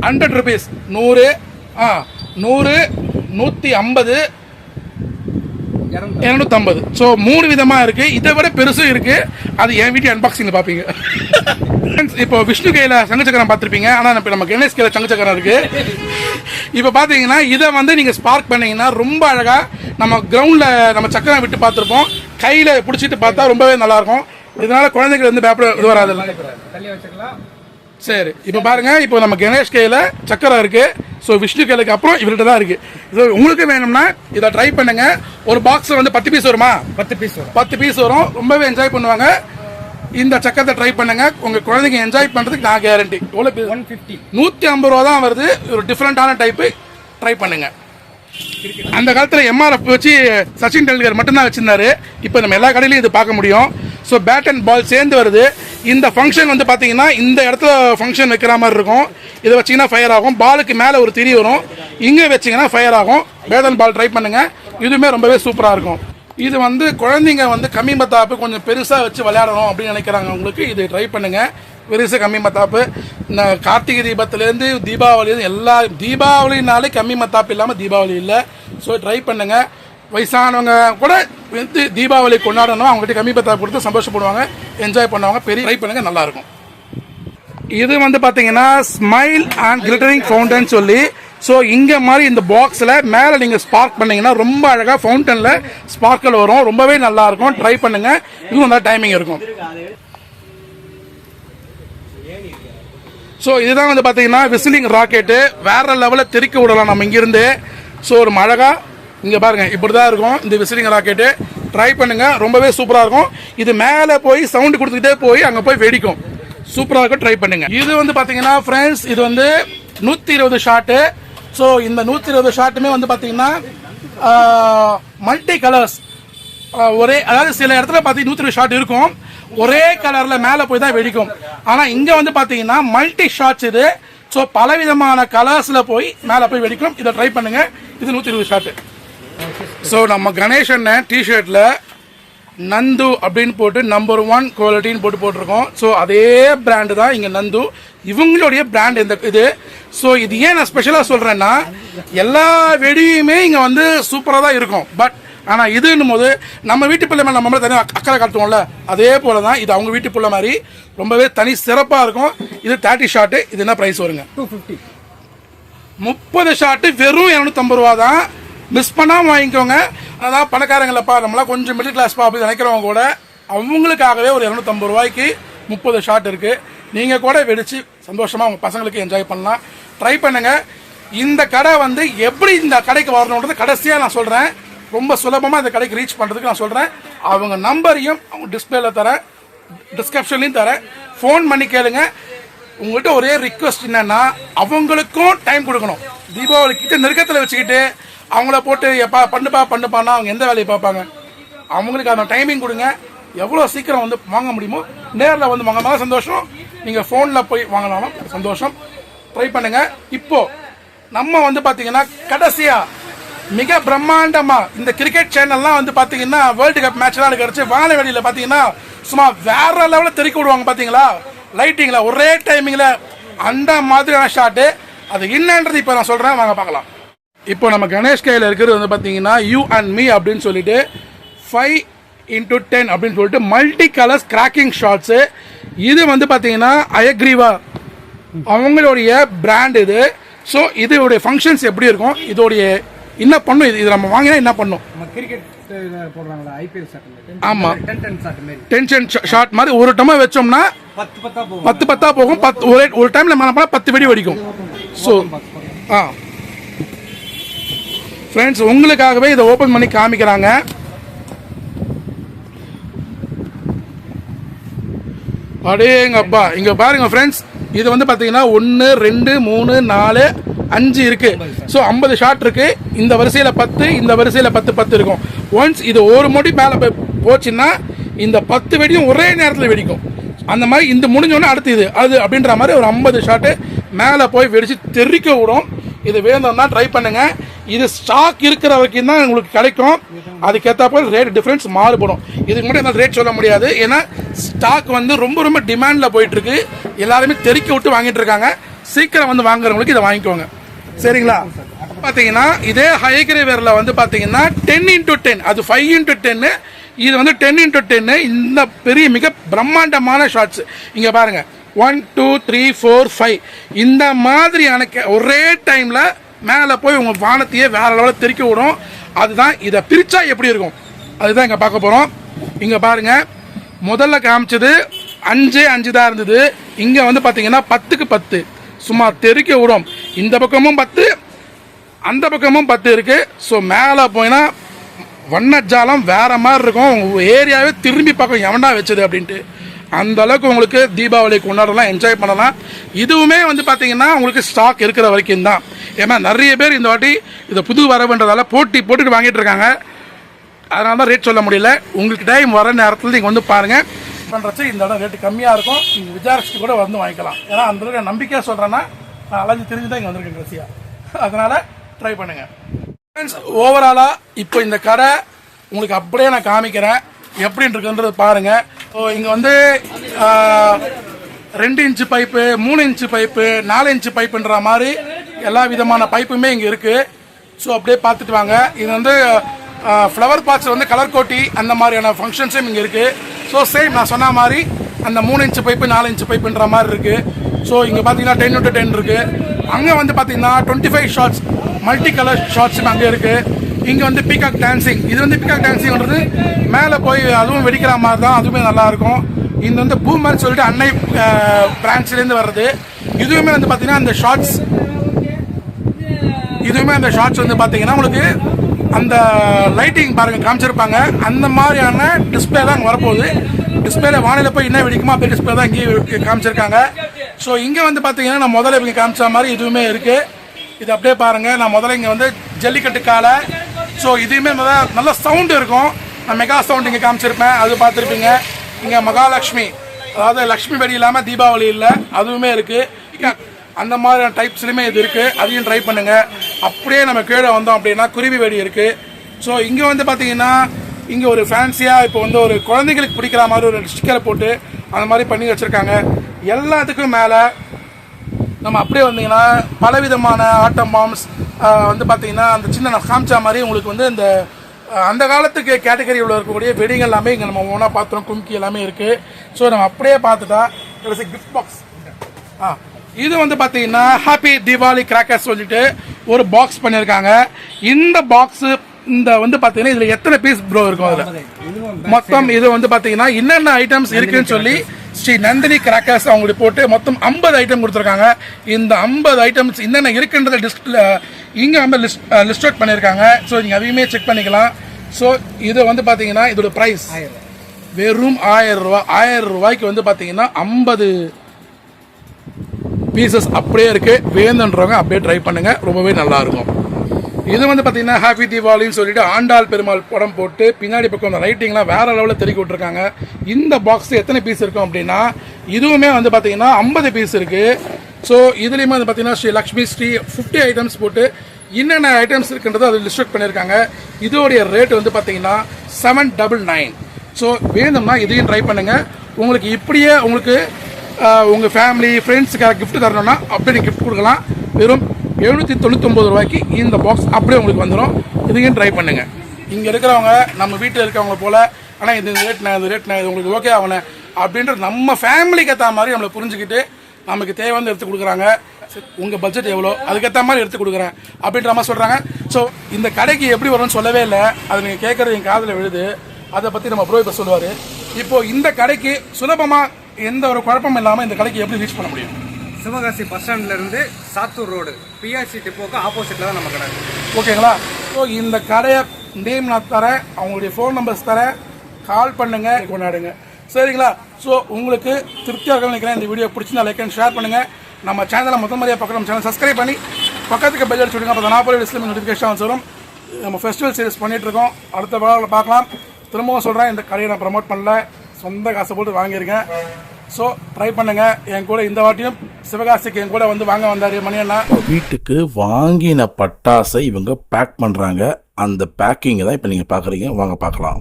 ஹண்ட்ரட் ருபீஸ் நூறு. ஆ நூறு நூற்றி ஐம்பது இரநூத்தம்பது. ஸோ மூணு விதமா இருக்கு. இதை விட பெருசும் இருக்கு. அது என் வீட்டு அன்பாக்சிங்ல பாப்பீங்க Friends, இப்போ விஷ்ணு கையில சங்கச்சக்கரம் பார்த்திருப்பீங்க. ஆனா இப்ப நம்ம கணேஷ் கையில சங்கச்சக்கரம் இருக்கு. <laughs> இப்போ பாத்தீங்கன்னா இதை வந்து நீங்க ஸ்பார்க் பண்ணீங்கன்னா ரொம்ப அழகா நம்ம கிரவுண்ட்ல நம்ம சக்கரம் விட்டு பார்த்திருப்போம். கையில பிடிச்சிட்டு பார்த்தா ரொம்பவே நல்லா இருக்கும் இதனால குழந்தைகள் வந்து பயப்பட இது வராது சரி இப்போ பாருங்க இப்போ நம்ம கணேஷ் கையில சக்கரம் இருக்கு. ஸோ விஷ்ணு கையிலுக்கு அப்புறம் இவர்கிட்ட தான் இருக்கு. ஸோ உங்களுக்கு வேணும்னா இதை ட்ரை பண்ணுங்க. ஒரு பாக்ஸ் வந்து பத்து பீஸ் வருமா? பத்து பீஸ் வரும். பத்து பீஸ் வரும். ரொம்பவே என்ஜாய் பண்ணுவாங்க. இந்த சக்கரத்தை ட்ரை பண்ணுங்க. உங்க குழந்தைங்க என்ஜாய் பண்றதுக்கு நான் கேரண்டி எவ்வளோ ஒன் ஃபிஃப்டி நூற்றி ஐம்பது ரூபா தான் வருது. ஒரு டிஃப்ரெண்டான டைப்பு ட்ரை பண்ணுங்க. அந்த காலத்தில் எம்ஆர்எஃப் வச்சு சச்சின் டெண்டுல்கர் மட்டும்தான் வச்சுருந்தாரு. இப்போ நம்ம எல்லா கடையிலையும் இது பார்க்க முடியும். ஸோ பேட் அண்ட் பால் சேர்ந்து வருது. இந்த ஃபங்க்ஷன் வந்து பார்த்தீங்கன்னா இந்த இடத்துல ஃபங்க்ஷன் வைக்கிற மாதிரி இருக்கும். இதை வச்சீங்கன்னா ஃபயர் ஆகும். பாலுக்கு மேலே ஒரு திரி வரும். இங்கே வச்சீங்கன்னா ஃபயர் ஆகும். பேட் அண்ட் பால் ட்ரை பண்ணுங்கள் இதுவுமே ரொம்பவே சூப்பராக இருக்கும். இது வந்து குழந்தைங்க வந்து கம்மி மத்தாப்பு கொஞ்சம் பெருசாக வச்சு விளையாடணும் அப்படின்னு நினைக்கிறாங்க. உங்களுக்கு இது ட்ரை பண்ணுங்கள் பெருசு கம்மி மத்தாப்பு. இந்த கார்த்திகை தீபத்துலேருந்து தீபாவளிலேருந்து எல்லா தீபாவளினாலே கம்மி மத்தாப்பு இல்லாமல் தீபாவளி இல்லை. ஸோ ட்ரை பண்ணுங்கள் வயசானவங்க கூட வந்து தீபாவளி கொண்டாடணும். அவங்ககிட்ட கம்மி மத்தாப்பு கொடுத்து சந்தோஷப்படுவாங்க. என்ஜாய் பண்ணுவாங்க. பெரிய ட்ரை பண்ணுங்கள் நல்லாயிருக்கும். இது வந்து பார்த்தீங்கன்னா ஸ்மைல் அண்ட் கிளிட்டரிங் ஃபவுண்டன் சொல்லி ஸோ இங்கே மாதிரி இந்த பாக்ஸில் மேலே நீங்கள் ஸ்பார்க் பண்ணிங்கன்னா ரொம்ப அழகாக ஃபவுண்டனில் ஸ்பார்க்கல் வரும். ரொம்பவே நல்லாயிருக்கும். ட்ரை பண்ணுங்கள் இதுவும் நல்லா டைமிங் இருக்கும். ஸோ இதுதான் வந்து பார்த்தீங்கன்னா விசிலிங் ராக்கெட்டு வேற லெவலில் தெறிக்க விடலாம் நம்ம இங்கிருந்து. ஸோ ஒரு அழகா இங்கே பாருங்கள் இப்படி தான் இருக்கும் இந்த விசிலிங் ராக்கெட்டு ட்ரை பண்ணுங்கள் ரொம்பவே சூப்பராக இருக்கும். இது மேலே போய் சவுண்டு கொடுத்துக்கிட்டே போய் அங்கே போய் வெடிக்கும். சூப்பராக இருக்கும் ட்ரை பண்ணுங்கள் இது வந்து பார்த்தீங்கன்னா ஃப்ரெண்ட்ஸ் இது வந்து நூற்றி இருபது ஷாட்டு ஸோ இந்த நூற்றி இருபது ஷாட்டுமே வந்து பார்த்தீங்கன்னா மல்டி கலர்ஸ் ஒரே அதாவது சில இடத்துல பார்த்தீங்கன்னா நூற்றி இருபது ஷாட் இருக்கும். ஒரே கலர்ல மேலே போய் தான் வெடிக்கும். ஆனால் இங்கே வந்து பார்த்தீங்கன்னா மல்டி ஷாட்ஸ் இது. ஸோ பலவிதமான கலர்ஸ்ல போய் மேலே போய் வெடிக்கும். இதை ட்ரை பண்ணுங்க. இது நூற்றி இருபது ஷாட்டு ஸோ நம்ம கணேசன் டிஷர்ட்ல நந்து அப்படின்னு போட்டு நம்பர் ஒன் குவாலிட்டின்னு போட்டு போட்டிருக்கோம். ஸோ அதே பிராண்டு தான் இங்கே நந்து. இவங்களுடைய பிராண்ட் இந்த இது. ஸோ இது ஏன் நான் ஸ்பெஷலாக சொல்கிறேன்னா எல்லா வெடியுமே இங்கே வந்து சூப்பராக தான் இருக்கும். பட் ஆனால் இதுன்னும் போது நம்ம வீட்டு பிள்ளை மேலே நம்ம மேலே தனியாக அக்கறை காட்டுவோம்ல அதே போல தான் இது அவங்க வீட்டு பிள்ளை மாதிரி ரொம்பவே தனி சிறப்பாக இருக்கும். இது தேர்ட்டி ஷாட்டு இது என்ன ப்ரைஸ் வருங்க? டூ ஃபிஃப்டி முப்பது ஷாட்டு வெறும் இரநூத்தம்பது ரூபா தான் மிஸ் பண்ணாமல் வாங்கிக்கோங்க. அதான் பணக்காரங்களப்பா நம்மளாம் கொஞ்சம் மிடில் கிளாஸ் அப்படி நினைக்கிறவங்க கூட அவங்களுக்காகவே ஒரு இரநூத்தம்பது ரூபாய்க்கு முப்பது ஷாட் இருக்கு. நீங்கள் கூட வெடிச்சு சந்தோஷமாக உங்கள் பசங்களுக்கு என்ஜாய் பண்ணலாம். ட்ரை பண்ணுங்க. இந்த கடை வந்து எப்படி இந்த கடைக்கு வரணுன்றது கடைசியாக நான் சொல்கிறேன் ரொம்ப சுலபமாக இந்த கடைக்கு ரீச் பண்ணுறதுக்கு நான் சொல்கிறேன் அவங்க நம்பரையும் அவங்க டிஸ்பிளேல தரேன். டிஸ்கிரிப்ஷன்லையும் தரேன். ஃபோன் பண்ணி கேளுங்க. உங்கள்கிட்ட ஒரே ரிக்வஸ்ட் என்னென்னா அவங்களுக்கும் டைம் கொடுக்கணும். தீபாவளி கிட்ட நெருக்கத்தில் வச்சுக்கிட்டு அவங்கள போட்டு எப்பா பண்ணுப்பா பண்ணுப்பான்னா அவங்க எந்த வேலையை பார்ப்பாங்க? அவங்களுக்கு அந்த டைமிங் கொடுங்க. எவ்வளோ சீக்கிரம் வந்து வாங்க முடியுமோ நேரில் வந்து வாங்கினாலும் சந்தோஷம். நீங்கள் ஃபோனில் போய் வாங்கினாலும் சந்தோஷம். ட்ரை பண்ணுங்கள் இப்போ நம்ம வந்து பார்த்தீங்கன்னா கடைசியாக மிக பிரம்மாண்டமா இந்த கிரிக்கெட் சேனல்லாம் வந்து பார்த்தீங்கன்னா வேர்ல்டு கப் மேட்ச்லாம் கிடைச்சி வானவெளியில பார்த்தீங்கன்னா சும்மா வேற லெவலில் தெறிக்க விடுவாங்க பார்த்தீங்களா லைட்டிங்கில் ஒரே டைமிங்கில் அந்த மாதிரியான ஷாட்டு அது என்னன்றது இப்போ நான் சொல்கிறேன் வாங்க பார்க்கலாம். இப்போ நம்ம கணேஷ் கையில் இருக்கிறது வந்து பார்த்தீங்கன்னா யூ அண்ட் மீ அப்படின்னு சொல்லிட்டு ஃபைவ் இன்டூ டென் அப்படின்னு சொல்லிட்டு மல்டி கலர்ஸ் கிராக்கிங் ஷாட்ஸு இது வந்து பார்த்தீங்கன்னா அயக்ரீவா அவங்களுடைய பிராண்ட் இது. ஸோ இதோடைய ஃபங்க்ஷன்ஸ் எப்படி இருக்கும்? இதோடைய என்ன பண்ணும்? இது இது நம்ம வாங்கினா என்ன பண்ணும்? நம்ம கிரிக்கெட் போடுறாங்களா ஐபிஎல் ஷாட் ஆமா. டென் டென் ஷாட் மாரி டென்ஷன் ஷாட் மாதிரி. ஒரு டம்மா வச்சோம்னா பத்து பத்தா போகும். பத்து ஒரு ஒரு டைம்ல மேலே போனால் பத்து வெடி வெடிக்கும். ஸோ ஆ. ஃப்ரெண்ட்ஸ் உங்களுக்காகவே இதை ஓப்பன் பண்ணி காமிக்கிறாங்க. அடேங்கப்பா. இங்க பாருங்க ஃப்ரெண்ட்ஸ் இது வந்து பாத்தீங்கன்னா ஒன்று ரெண்டு மூணு நாலு அஞ்சு இருக்கு. ஸோ ஐம்பது ஷாட் இருக்கு. இந்த வரிசையில பத்து இந்த வரிசையில பத்து பத்து இருக்கும். ஒன்ஸ் இது ஒரு மொடி மேலே போய் போச்சுன்னா இந்த பத்து வெடியும் ஒரே நேரத்தில் வெடிக்கும். அந்த மாதிரி இந்த முடிஞ்சோடனே அடுத்து இது. அது அப்படின்ற மாதிரி ஒரு ஐம்பது ஷாட்டு மேலே போய் வெடிச்சு தெறிக்க விடும். இது வேணும்னா ட்ரை பண்ணுங்க. இது ஸ்டாக் இருக்கிற வரைக்கும் தான் உங்களுக்கு கிடைக்கும். அதுக்கேற்ற போல் ரேட் டிஃப்ரென்ஸ் மாறுபடும். இதுக்கு மட்டும் என்னால் ரேட் சொல்ல முடியாது. ஏன்னா ஸ்டாக் வந்து ரொம்ப ரொம்ப டிமாண்டில் போயிட்டு இருக்கு. எல்லாருமே தெறிக்க விட்டு வாங்கிட்டு இருக்காங்க. சீக்கிரம் வந்து வாங்குறவங்களுக்கு இதை வாங்கிக்கோங்க. சரிங்களா? பார்த்தீங்கன்னா இதே ஹைகிரேவேரில் வந்து பார்த்தீங்கன்னா டென் இன்டூ டென் அது ஃபைவ் இன்டூ டென்னு இது வந்து டென் இன்டூ டென்னு இந்த பெரிய மிக பிரம்மாண்டமான ஷாட்ஸ் இங்கே பாருங்க. One two three four five இந்த மாதிரியான ஒரே டைமில் மேலே போய் உங்கள் வானத்தையே வேற லெவலில் தெறிக்க விடும். அதுதான் இதை பிரித்தா எப்படி இருக்கும்? அதுதான் இங்கே பார்க்க போகிறோம் இங்கே பாருங்க. முதல்ல காமிச்சது அஞ்சே அஞ்சு தான் இருந்தது. இங்கே வந்து பார்த்தீங்கன்னா பத்துக்கு பத்து. சும்மா தெறிக்க விடும். இந்த பக்கமும் பத்து அந்த பக்கமும் பத்து இருக்கு. ஸோ மேலே போயினா வண்ணஜாலம் வேற மாதிரி இருக்கும். ஏரியாவே திரும்பி பக்கம் எவன்டா வச்சது அப்படின்ட்டு. அந்த அளவுக்கு உங்களுக்கு தீபாவளி கொண்டாடலாம் என்ஜாய் பண்ணலாம். இதுவுமே வந்து பார்த்தீங்கன்னா உங்களுக்கு ஸ்டாக் இருக்கிற வரைக்கும் தான். ஏன்னா நிறைய பேர் இந்த வாட்டி இதை புது வரவுன்றதால போட்டி போட்டுட்டு வாங்கிட்டு இருக்காங்க. அதனால தான் ரேட் சொல்ல முடியல. உங்களுக்கு டைம் வர நேரத்தில் நீங்கள் வந்து பாருங்கள் பண்ணுறச்சு இந்த இடம் ரேட்டு கம்மியாக இருக்கும். நீங்கள் விசாரிச்சுட்டு கூட வந்து வாங்கிக்கலாம். ஏன்னா அந்த அளவுக்கு நம்பிக்கையாக சொல்கிறேன்னா நான் அலைஞ்சு தெரிஞ்சு தான் இங்கே வந்திருக்கேன் கடைசியாக அதனால் ட்ரை பண்ணுங்கள் ஃப்ரெண்ட்ஸ் ஓவராலாக இப்போ இந்த கடை உங்களுக்கு அப்படியே நான் காமிக்கிறேன். எப்படி இருக்குன்றது பாருங்கள் ஸோ இங்கே வந்து ரெண்டு இன்ச்சு பைப்பு மூணு இன்ச்சு பைப்பு நாலு இன்ச்சு பைப்புன்ற மாதிரி எல்லா விதமான பைப்புமே இங்கே இருக்குது ஸோ அப்படியே பார்த்துட்டு வாங்க. இது வந்து ஃப்ளவர் பாக்ஸ் வந்து கலர் கோட்டி அந்த மாதிரியான ஃபங்க்ஷன்ஸும் இங்கே இருக்குது ஸோ சேம் நான் சொன்ன மாதிரி அந்த மூணு இன்ச்சு பைப்பு நாலு இன்ச்சு பைப்புன்ற மாதிரி இருக்குது ஸோ இங்கே பார்த்தீங்கன்னா டென் டு டென் இருக்குது அங்கே வந்து பார்த்தீங்கன்னா twenty five shots multi colour ஷார்ட்ஸும் அங்கே இருக்குது இங்கே வந்து பீகாக் டான்சிங் இது வந்து பீகாக் டான்ஸிங்ன்றது மேலே போய் அதுவும் வெடிக்கிற மாதிரி தான் அதுவுமே நல்லாயிருக்கும் இது வந்து பூமர்னு சொல்லிட்டு அன்னை பிரான்ச்லேருந்து வர்றது. இதுவுமே வந்து பார்த்தீங்கன்னா அந்த ஷார்ட்ஸ் இதுவுமே அந்த ஷார்ட்ஸ் வந்து பார்த்தீங்கன்னா உங்களுக்கு அந்த லைட்டிங் பாருங்க காமிச்சிருப்பாங்க. அந்த மாதிரியான டிஸ்பிளே தான் அங்கே வரப்போகுது. டிஸ்பிளேல வானிலை போய் என்ன வெடிக்குமோ அப்படியே டிஸ்பிளே தான் இங்கேயே காமிச்சிருக்காங்க. ஸோ இங்கே வந்து பார்த்தீங்கன்னா நான் முதல்ல இவங்க காமிச்ச மாதிரி இதுவுமே இருக்குது இது அப்படியே பாருங்கள் நான் முதல்ல இங்கே வந்து ஜல்லிக்கட்டு காலை. ஸோ இதுவுமே முதல்ல நல்ல சவுண்ட் இருக்கும். நான் மெகா சவுண்ட் இங்கே காமிச்சிருப்பேன். அது பார்த்துருப்பீங்க. இங்கே மகாலட்சுமி. அதாவது லக்ஷ்மி வெடி இல்லாமல் தீபாவளி இல்லை. அதுவுமே இருக்குது அந்த மாதிரியான டைப்ஸ்லையுமே இது இருக்குது அதையும் ட்ரை பண்ணுங்கள் அப்படியே நம்ம கீழே வந்தோம் அப்படின்னா குருவி வெடி இருக்குது ஸோ இங்கே வந்து பார்த்தீங்கன்னா இங்கே ஒரு ஃபேன்சியாக இப்போ வந்து ஒரு குழந்தைகளுக்கு பிடிக்கிற மாதிரி ஒரு ஸ்டிக்கரை போட்டு அந்த மாதிரி பண்ணி வச்சுருக்காங்க. எல்லாத்துக்கும் மேலே நம்ம அப்படியே வந்தீங்கன்னா பலவிதமான ஆட்டம் பாம்ஸ் வந்து பார்த்தீங்கன்னா அந்த சின்ன நான் காமிச்சா மாதிரி உங்களுக்கு வந்து இந்த அந்த காலத்துக்கு கேட்டகரியில் இருக்கக்கூடிய வெடிகள் எல்லாமே இங்கே நம்ம ஒன்றா பார்த்துறோம் கும்கி எல்லாமே இருக்குது ஸோ நம்ம அப்படியே பார்த்துட்டா கிஃப்ட் பாக்ஸ் ஆ. இது வந்து பார்த்தீங்கன்னா ஹாப்பி தீபாவளி கிராக்கர்ஸ் சொல்லிட்டு ஒரு பாக்ஸ் பண்ணியிருக்காங்க இந்த பாக்ஸ் இந்த வந்து பார்த்தீங்கன்னா இதில் எத்தனை பீஸ் ப்ரோ இருக்கும் அதில்? மொத்தம் இது வந்து பாத்தீங்கன்னா என்னென்ன ஐட்டம்ஸ் இருக்குன்னு சொல்லி ஸ்ரீ நந்தினி கிராக்கர்ஸ் அவங்களுக்கு போட்டு மொத்தம் 50 ஐட்டம் கொடுத்துருக்காங்க. இந்த 50 ஐட்டம்ஸ் என்னென்ன இருக்குன்றத லிஸ்ட் இங்கே வந்து லிஸ்ட் லிஸ்ட் அவுட் பண்ணியிருக்காங்க ஸோ நீங்கள் அதையுமே செக் பண்ணிக்கலாம். ஸோ இது வந்து பார்த்தீங்கன்னா இதோட ப்ரைஸ் வெறும் ஆயிரம் ரூபாய் ஆயிரம் ரூபாய்க்கு வந்து பார்த்தீங்கன்னா ஐம்பது பீசஸ் அப்படியே இருக்கு. வேணுன்றவங்க அப்படியே ட்ரை பண்ணுங்க. ரொம்பவே நல்லா இருக்கும். இது வந்து பார்த்தீங்கன்னா ஹாப்பி தீபாவளின்னு சொல்லிட்டு ஆண்டாள் பெருமாள் படம் போட்டு பின்னாடி பக்கம் அந்த ரைட்டிங்லாம் வேற லெவலில் தெருக்கி விட்டுருக்காங்க இந்த பாக்ஸ் எத்தனை பீஸ் இருக்கும் அப்படின்னா இதுவுமே வந்து பார்த்தீங்கன்னா ஐம்பது பீஸ் இருக்கு. ஸோ இதுலேயுமே வந்து பார்த்தீங்கன்னா ஸ்ரீ லக்ஷ்மி ஸ்ரீ ஃபிஃப்டி ஐட்டம்ஸ் போட்டு என்னென்ன ஐட்டம்ஸ் இருக்குன்றதை அது லிஸ்ட் பண்ணியிருக்காங்க இதோடைய ரேட் வந்து பார்த்தீங்கன்னா செவன் டபுள் நைன் ஸோ வேணும்னா இதையும் ட்ரை பண்ணுங்கள் உங்களுக்கு இப்படியே உங்களுக்கு உங்கள் ஃபேமிலி ஃப்ரெண்ட்ஸுக்காக கிஃப்ட் தரணும்னா அப்படியே கிஃப்ட் கொடுக்கலாம். வெறும் எழுநூற்றி தொண்ணூத்தொம்பது ரூபாய்க்கு இந்த பாக்ஸ் அப்படியே உங்களுக்கு வந்துடும் இதையும் ட்ரை பண்ணுங்கள் இங்கே இருக்கிறவங்க நம்ம வீட்டில் இருக்கிறவங்கள போல் ஆனால் இந்த ரேட் நான் இந்த ரேட் நான் இது உங்களுக்கு ஓகே ஆகணும் அப்படின்ற நம்ம ஃபேமிலிக்கு ஏற்ற மாதிரி நம்மளை புரிஞ்சுக்கிட்டு நமக்கு தேவையான எடுத்து கொடுக்குறாங்க. சரி, பட்ஜெட் எவ்வளோ? அதுக்கேற்ற மாதிரி எடுத்து கொடுக்குறேன். அப்படின்ற மாதிரி சொல்கிறாங்க ஸோ இந்த கடைக்கு எப்படி வரும்னு சொல்லவே இல்லை. அது நீங்கள் கேட்குறது என் காதில் விழுது. அதை பற்றி நம்ம ப்ரோ இப்போ சொல்லுவார். இப்போது இந்த கடைக்கு சுலபமாக எந்த ஒரு குழப்பமும் இல்லாமல் இந்த கடைக்கு எப்படி ரீச் பண்ண முடியும்? சிவகாசி பஸ் ஸ்டாண்ட்ல இருந்து சாத்தூர் ரோடு பிஆர்சி டிப்போக்கு ஆப்போசிட்ல தான் நம்ம கடை. ஓகேங்களா? ஸோ இந்த கடையை நேம் நான் தரேன் அவங்களுடைய ஃபோன் நம்பர்ஸ் தரேன். கால் பண்ணுங்க கொண்டாடுங்க. சரிங்களா? ஸோ உங்களுக்கு திருப்தியாக நினைக்கிறேன். இந்த வீடியோ பிடிச்சிருந்தா லைக் அண்ட் ஷேர் பண்ணுங்க. நம்ம சேனலை முதல் முறையாக பக்கம் நம்ம சேனல் சப்ஸ்கிரைப் பண்ணி பக்கத்துக்கு பெல் அடிச்சு விடுங்க. அப்போ நான் போய் இஸ்லாமிக் நோட்டிஃபிகேஷன் வரும் நம்ம ஃபெஸ்டிவல் சீரிஸ் பண்ணிட்டு இருக்கோம். அடுத்த விழாவில் பார்க்கலாம். திரும்பவும் சொல்கிறேன் இந்த கடையை நான் ப்ரமோட் பண்ணல. சொந்த காசை போட்டு வாங்கியிருக்கேன். ஸோ ட்ரை பண்ணுங்க. என் கூட இந்த வாட்டியும் சிவகாசிக்கு என் கூட வந்து வாங்க வந்தார் மணியண்ணா. வீட்டுக்கு வாங்கின பட்டாசை இவங்க பேக் பண்ணுறாங்க அந்த பேக்கிங்கை தான் இப்போ நீங்கள் பார்க்குறீங்க வாங்க பார்க்கலாம்.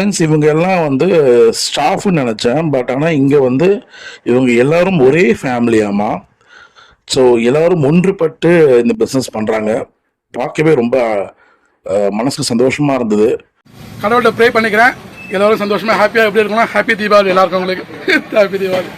ஃப்ரெண்ட்ஸ் இவங்க எல்லாம் வந்து ஸ்டாஃப்னு நினச்சேன். பட் ஆனால் இங்கே வந்து இவங்க எல்லாரும் ஒரே ஃபேமிலியாமா ஸோ எல்லாரும் ஒன்றுபட்டு இந்த பிஸ்னஸ் பண்ணுறாங்க பார்க்கவே ரொம்ப மனசுக்கு சந்தோஷமாக இருந்தது. கடவுள்கிட்ட ப்ரே பண்ணிக்கிறேன். எல்லாரும் சந்தோஷமா ஹாப்பியாக எப்படி இருக்கணும் ஹாப்பி தீபாவளி எல்லாருக்கும் உங்களுக்கு. <laughs> ஹாப்பி தீபாவளி.